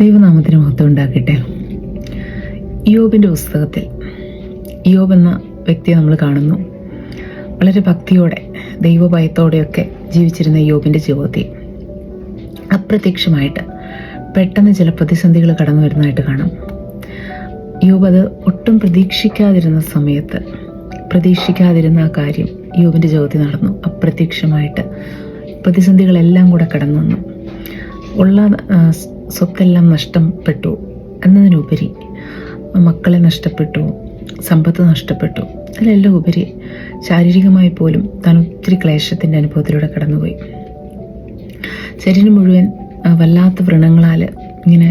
ദൈവനാമത്തിന് മഹത്വം ഉണ്ടാക്കട്ടെ യോബിന്റെ പുസ്തകത്തിൽ യോബ് എന്ന വ്യക്തിയെ നമ്മൾ കാണുന്നു. വളരെ ഭക്തിയോടെ ദൈവഭയത്തോടെയൊക്കെ ജീവിച്ചിരുന്ന യോബിന്റെ ജീവിതത്തിൽ അപ്രത്യക്ഷമായിട്ട് പെട്ടെന്ന് ചില പ്രതിസന്ധികൾ കടന്നു വരുന്നതായിട്ട് കാണാം. യോബ് അത് ഒട്ടും പ്രതീക്ഷിക്കാതിരുന്ന സമയത്ത് പ്രതീക്ഷിക്കാതിരുന്ന ആ കാര്യം യോബിന്റെ ജീവിതത്തിൽ നടന്നു. അപ്രത്യക്ഷമായിട്ട് പ്രതിസന്ധികളെല്ലാം കൂടെ കടന്നു വന്നു. ഉള്ള സ്വത്തെല്ലാം നഷ്ടപ്പെട്ടു എന്നതിനുപരി മക്കളെ നഷ്ടപ്പെട്ടു സമ്പത്ത് നഷ്ടപ്പെട്ടു അതിലെല്ലാം ഉപരി ശാരീരികമായി പോലും താൻ ഒത്തിരി ക്ലേശത്തിന്റെ അനുഭവത്തിലൂടെ കടന്നുപോയി. ശരീരം മുഴുവൻ വല്ലാത്ത വ്രണങ്ങളാൽ ഇങ്ങനെ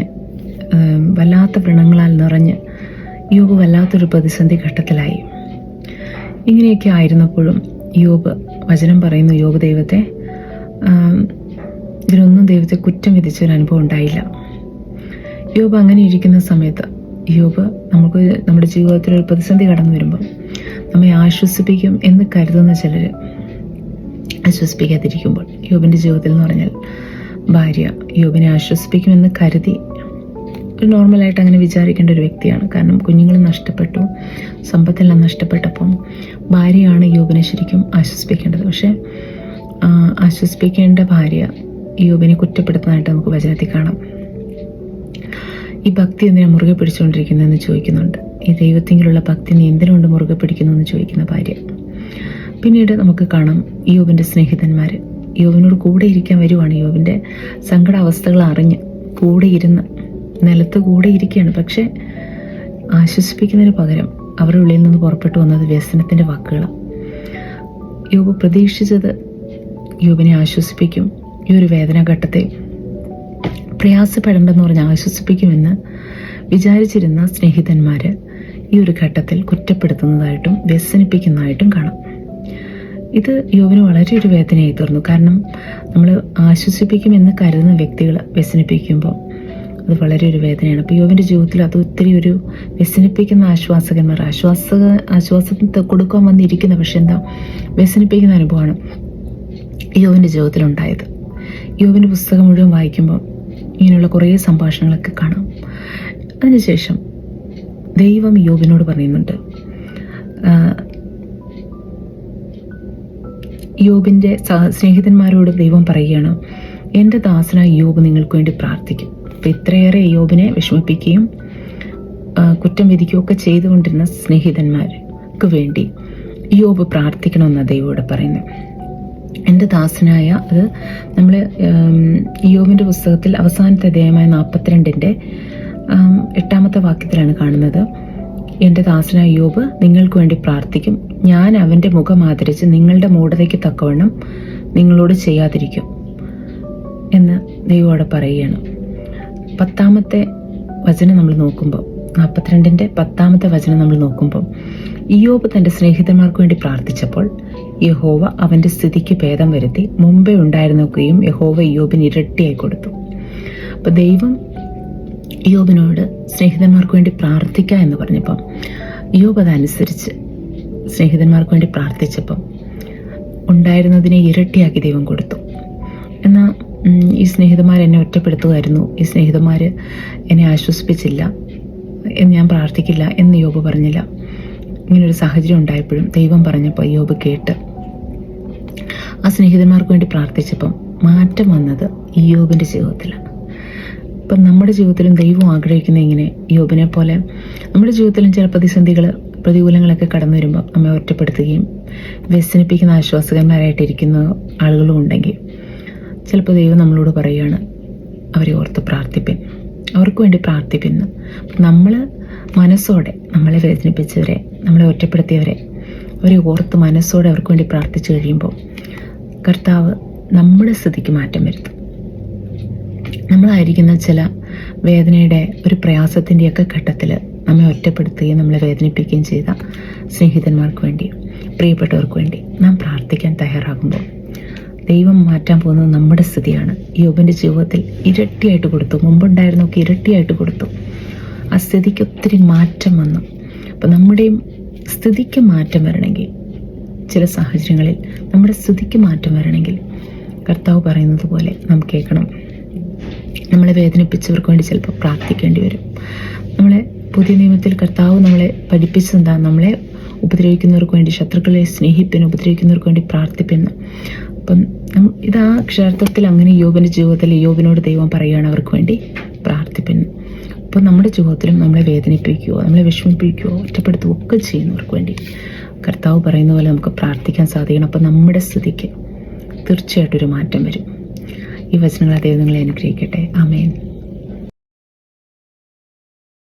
വല്ലാത്ത വ്രണങ്ങളാൽ നിറഞ്ഞ് യോബ് വല്ലാത്തൊരു പ്രതിസന്ധി ഘട്ടത്തിലായി. ഇങ്ങനെയൊക്കെ ആയിരുന്നപ്പോഴും യോബ് വചനം പറയുന്നു യോബ് ദൈവത്തെ ആ, ഇതിലൊന്നും ദൈവത്തെ കുറ്റം വിധിച്ച ഒരു അനുഭവം ഉണ്ടായില്ല. യോബ് അങ്ങനെ ഇരിക്കുന്ന സമയത്ത് യോബ് നമുക്ക് നമ്മുടെ ജീവിതത്തിൽ ഒരു പ്രതിസന്ധി കടന്നു വരുമ്പോൾ നമ്മെ ആശ്വസിപ്പിക്കും എന്ന് കരുതുന്ന ചിലർ ആശ്വസിപ്പിക്കാതിരിക്കുമ്പോൾ യോബിന്റെ ജീവിതത്തിൽ എന്ന് പറഞ്ഞാൽ ഭാര്യ യോബിനെ ആശ്വസിപ്പിക്കുമെന്ന് കരുതി ഒരു നോർമലായിട്ട് അങ്ങനെ വിചാരിക്കേണ്ട ഒരു വ്യക്തിയാണ്. കാരണം കുഞ്ഞുങ്ങൾ നഷ്ടപ്പെട്ടു സമ്പത്തെല്ലാം നഷ്ടപ്പെട്ടപ്പം ഭാര്യയാണ് യോബിനെ ശരിക്കും ആശ്വസിപ്പിക്കേണ്ടത്. പക്ഷേ ആശ്വസിപ്പിക്കേണ്ട ഭാര്യ യോബിനെ കുറ്റപ്പെടുത്തുന്നതായിട്ട് നമുക്ക് വചനത്തിൽ കാണാം. ഈ ഭക്തി എന്തിനാണ് മുറുകെ പിടിച്ചുകൊണ്ടിരിക്കുന്നതെന്ന് ചോദിക്കുന്നുണ്ട്. ഈ ദൈവത്തിങ്കിലുള്ള ഭക്തി നീ എന്തിനുകൊണ്ട് മുറുകെ പിടിക്കുന്നു എന്ന് ചോദിക്കുന്ന ഭാര്യ. പിന്നീട് നമുക്ക് കാണാം യോബിന്റെ സ്നേഹിതന്മാർ യോബിനോട് കൂടെ ഇരിക്കാൻ വരുവാണ്. യോബിന്റെ സങ്കടാവസ്ഥകൾ അറിഞ്ഞ് കൂടെ ഇരുന്ന് നിലത്ത് കൂടെ ഇരിക്കുകയാണ്. പക്ഷെ ആശ്വസിപ്പിക്കുന്നതിന് പകരം അവരുടെ ഉള്ളിൽ നിന്ന് പുറപ്പെട്ടു വന്നത് വ്യസനത്തിന്റെ വാക്കുകളാണ് യോബ് പ്രതീക്ഷിച്ചത് യോബിനെ ആശ്വസിപ്പിക്കും ഈ ഒരു വേദനാഘട്ടത്തെ പ്രയാസപ്പെടേണ്ടെന്ന് പറഞ്ഞ് ആശ്വസിപ്പിക്കുമെന്ന് വിചാരിച്ചിരുന്ന സ്നേഹിതന്മാർ ഈ ഒരു ഘട്ടത്തിൽ കുറ്റപ്പെടുത്തുന്നതായിട്ടും വ്യസനിപ്പിക്കുന്നതായിട്ടും കാണാം. ഇത് യോവിന് വളരെ ഒരു വേദനയായി തീർന്നു. കാരണം നമ്മൾ ആശ്വസിപ്പിക്കുമെന്ന് കരുതുന്ന വ്യക്തികൾ വ്യസനിപ്പിക്കുമ്പോൾ അത് വളരെ ഒരു വേദനയാണ്. അപ്പോൾ യോവിന്റെ ജീവിതത്തിൽ അത് ഒത്തിരി ഒരു വ്യസനിപ്പിക്കുന്ന ആശ്വാസകന്മാർ ആശ്വാസ ആശ്വാസത്തെ കൊടുക്കാൻ വന്നിരിക്കുന്ന പക്ഷെ എന്താ? വ്യസനിപ്പിക്കുന്ന അനുഭവമാണ് യോവിന്റെ ജീവിതത്തിൽ യോബിന്റെ പുസ്തകം മുഴുവൻ വായിക്കുമ്പോൾ ഇങ്ങനെയുള്ള കുറേ സംഭാഷണങ്ങളൊക്കെ കാണാം. അതിനുശേഷം ദൈവം യോബിനോട് പറയുന്നുണ്ട് യോബിന്റെ സ്നേഹിതന്മാരോട് ദൈവം പറയുകയാണ് എന്റെ ദാസനായ യോബ് നിങ്ങൾക്ക് വേണ്ടി പ്രാർത്ഥിക്കും. അപ്പം ഇത്രയേറെ യോബിനെ വിഷമിപ്പിക്കുകയും കുറ്റം വിധിക്കുകയൊക്കെ ചെയ്തുകൊണ്ടിരുന്ന സ്നേഹിതന്മാർക്ക് വേണ്ടി യോബ് പ്രാർത്ഥിക്കണമെന്നാണ് ദൈവോട് പറയുന്നത്. എന്റെ ദാസനായ അത് നമ്മൾ യോവിന്റെ പുസ്തകത്തിൽ അവസാനത്തെ അധ്യായമായ നാൽപ്പത്തിരണ്ടിന്റെ എട്ടാമത്തെ വാക്യത്തിലാണ് കാണുന്നത്. എന്റെ ദാസനായ യോബ് നിങ്ങൾക്ക് വേണ്ടി പ്രാർത്ഥിക്കും. ഞാൻ അവന്റെ മുഖം ആദരിച്ച് നിങ്ങളുടെ മൂഢതയ്ക്ക് തക്കവണ്ണം നിങ്ങളോട് ചെയ്യാതിരിക്കും എന്ന് ദൈവോടെ പറയുകയാണ്. പത്താമത്തെ വചനം നമ്മൾ നോക്കുമ്പോൾ നാൽപ്പത്തിരണ്ടിന്റെ പത്താമത്തെ വചനം നമ്മൾ നോക്കുമ്പോൾ ഇയോബ് തന്റെ സ്നേഹിതന്മാർക്ക് വേണ്ടി പ്രാർത്ഥിച്ചപ്പോൾ യഹോവ അവന്റെ സ്ഥിതിക്ക് ഭേദം വരുത്തി മുമ്പേ ഉണ്ടായിരുന്നൊക്കെയും യഹോവ യോബിന് ഇരട്ടിയായി കൊടുത്തു. അപ്പോൾ ദൈവം യോബിനോട് സ്നേഹിതന്മാർക്ക് വേണ്ടി പ്രാർത്ഥിക്ക എന്ന് പറഞ്ഞപ്പം യോബ് അതനുസരിച്ച് സ്നേഹിതന്മാർക്ക് വേണ്ടി പ്രാർത്ഥിച്ചപ്പം ഉണ്ടായിരുന്നതിനെ ഇരട്ടിയാക്കി ദൈവം കൊടുത്തു. എന്നാൽ ഈ സ്നേഹിതന്മാർ എന്നെ ഒറ്റപ്പെടുത്തുമായിരുന്നു. ഈ സ്നേഹിതന്മാർ എന്നെ ആശ്വസിപ്പിച്ചില്ല. എന്ന് ഞാൻ പ്രാർത്ഥിക്കില്ല എന്ന് യോബ് പറഞ്ഞില്ല. ഇങ്ങനൊരു സാഹചര്യം ഉണ്ടായപ്പോഴും ദൈവം പറഞ്ഞപ്പോൾ യോബ് കേട്ട്. ആ സ്നേഹിതന്മാർക്ക് വേണ്ടി പ്രാർത്ഥിച്ചപ്പം മാറ്റം വന്നത് ഈ യോബിന്റെ ജീവിതത്തിലാണ്. ഇപ്പം നമ്മുടെ ജീവിതത്തിലും ദൈവം ആഗ്രഹിക്കുന്ന ഇങ്ങനെ യോബിനെ പോലെ നമ്മുടെ ജീവിതത്തിലും ചില പ്രതിസന്ധികൾ പ്രതികൂലങ്ങളൊക്കെ കടന്നു വരുമ്പോൾ നമ്മെ ഒറ്റപ്പെടുത്തുകയും വ്യസനിപ്പിക്കുന്ന ആശ്വാസകന്മാരായിട്ടിരിക്കുന്ന ആളുകളും ഉണ്ടെങ്കിൽ ചിലപ്പോൾ ദൈവം നമ്മളോട് പറയുകയാണ് അവരെ ഓർത്ത് പ്രാർത്ഥിപ്പിൻ. അവർക്ക് വേണ്ടി പ്രാർത്ഥിപ്പിന്ന് നമ്മൾ മനസ്സോടെ നമ്മളെ വേദനിപ്പിച്ചവരെ നമ്മളെ ഒറ്റപ്പെടുത്തിയവരെ അവരെ ഓർത്ത് മനസ്സോടെ അവർക്ക് വേണ്ടി പ്രാർത്ഥിച്ചു കഴിയുമ്പോൾ കർത്താവ് നമ്മുടെ സ്ഥിതിക്ക് മാറ്റം വരുത്തും. നമ്മളായിരിക്കുന്ന ചില വേദനയുടെ ഒരു പ്രയാസത്തിന്റെയൊക്കെ ഘട്ടത്തിൽ നമ്മെ ഒറ്റപ്പെടുത്തുകയും നമ്മളെ വേദനിപ്പിക്കുകയും ചെയ്ത സ്നേഹിതന്മാർക്ക് വേണ്ടി പ്രിയപ്പെട്ടവർക്ക് വേണ്ടി നാം പ്രാർത്ഥിക്കാൻ തയ്യാറാകുമ്പോൾ ദൈവം മാറ്റാൻ പോകുന്നത് നമ്മുടെ സ്ഥിതിയാണ്. യോബിന്റെ ജീവിതത്തിൽ ഇരട്ടിയായിട്ട് കൊടുത്തു. മുമ്പുണ്ടായിരുന്നൊക്കെ ഇരട്ടിയായിട്ട് കൊടുത്തു. ആ സ്ഥിതിക്ക് ഒത്തിരി മാറ്റം വന്നു. അപ്പം നമ്മുടെയും സ്ഥിതിക്ക് മാറ്റം വരണമെങ്കിൽ ചില സാഹചര്യങ്ങളിൽ നമ്മുടെ സ്ഥിതിക്ക് മാറ്റം വരണമെങ്കിൽ കർത്താവ് പറയുന്നത് പോലെ നാം കേൾക്കണം. നമ്മളെ വേദനിപ്പിച്ചവർക്ക് വേണ്ടി ചിലപ്പോൾ പ്രാർത്ഥിക്കേണ്ടി വരും. നമ്മളെ പുതിയ നിയമത്തിൽ കർത്താവ് നമ്മളെ പഠിപ്പിച്ചെന്താ നമ്മളെ ഉപദ്രവിക്കുന്നവർക്ക് വേണ്ടി ശത്രുക്കളെ സ്നേഹിപ്പിന് ഉപദ്രവിക്കുന്നവർക്ക് വേണ്ടി പ്രാർത്ഥിപ്പിന്ന്. അപ്പം ഇത് ആ അക്ഷരാർത്ഥത്തിൽ അങ്ങനെ യോബിന്റെ ജീവിതത്തിൽ യോബിനോട് ദൈവം പറയുകയാണ് അവർക്ക് വേണ്ടി പ്രാർത്ഥിപ്പിന്ന്. അപ്പോൾ നമ്മുടെ ജീവിതത്തിലും നമ്മളെ വേദനിപ്പിക്കുകയോ നമ്മളെ വിഷമിപ്പിക്കുകയോ ഒറ്റപ്പെടുത്തുകയോ ഒക്കെ ചെയ്യുന്നവർക്ക് വേണ്ടി കർത്താവ് പറയുന്ന പോലെ നമുക്ക് പ്രാർത്ഥിക്കാൻ സാധിക്കണം. അപ്പം നമ്മുടെ സ്ഥിതിക്ക് തീർച്ചയായിട്ടും ഒരു മാറ്റം വരും. ഈ വചനങ്ങൾ ദൈവങ്ങളെ നിങ്ങളെ അനുഗ്രഹിക്കട്ടെ. ആമേൻ.